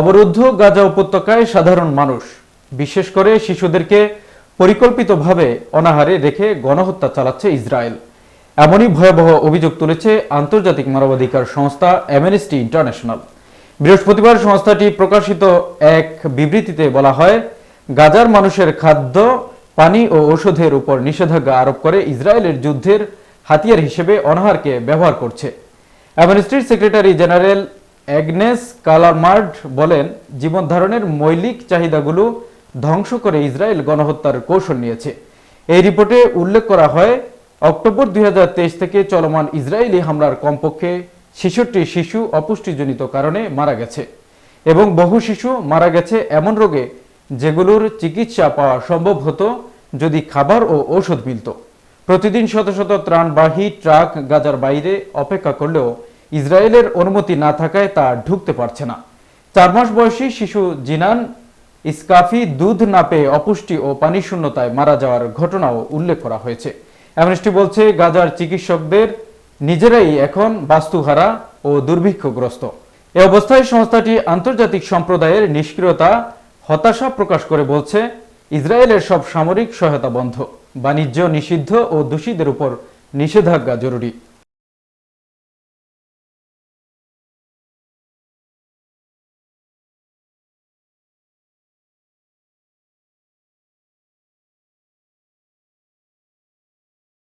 অবরুদ্ধ গাজা উপত্যকায় সাধারণ মানুষ, বিশেষ করে শিশুদেরকে পরিকল্পিতভাবে অনাহারে রেখে গণহত্যা চালাচ্ছে ইসরায়েল। এমনই ভয়াবহ অভিযোগ তুলেছে আন্তর্জাতিক মানবাধিকার সংস্থা অ্যামনেস্টি ইন্টারন্যাশনাল বৃহস্পতিবার সংস্থাটি প্রকাশিত এক বিবৃতিতে বলা হয়, গাজার মানুষের খাদ্য, পানি ও ঔষধের উপর নিষেধাজ্ঞা আরোপ করে ইসরায়েলের যুদ্ধের হাতিয়ার হিসেবে অনাহারকে ব্যবহার করছে। অ্যামনেস্টির সেক্রেটারি জেনারেল অ্যাগনেস কালারমার্ড বলেন, জীবন ধারণের মৌলিক চাহিদাগুলো ধ্বংস করে ইসরায়েল গণহত্যার কৌশল নিয়েছে। এই রিপোর্টে উল্লেখ করা হয়, অক্টোবর দুই হাজার তেইশ থেকে চলমান ইসরায়েলি হামলার কমপক্ষে ছেষট্টি শিশু অপুষ্টিজনিত কারণে মারা গেছে এবং বহু শিশু মারা গেছে এমন রোগে যেগুলোর চিকিৎসা পাওয়া সম্ভব হতো যদি খাবার ও ঔষধ মিলত। প্রতিদিন শত শত ত্রাণবাহী ট্রাক গাজার বাইরে অপেক্ষা করলেও ইসরায়েলের অনুমতি না থাকায় তা ঢুকতে পারছে না। চার মাস বয়সী শিশু জিনান ইস্কাফি দুধ না পেয়ে অপুষ্টি ও পানি শূন্যতায় মারা যাওয়ার ঘটনাও উল্লেখ করা হয়েছে। অ্যামনেস্টি বলছে, গাজার চিকিৎসকদের নিজেরাই এখন বাস্তুহারা ও দুর্ভিক্ষগ্রস্ত। এ অবস্থায় সংস্থাটি আন্তর্জাতিক সম্প্রদায়ের নিষ্ক্রিয়তা, হতাশা প্রকাশ করে বলছে, ইসরায়েলের সব সামরিক সহায়তা বন্ধ। বাণিজ্য নিষিদ্ধ ও দোষীদের উপর নিষেধাজ্ঞা জরুরি।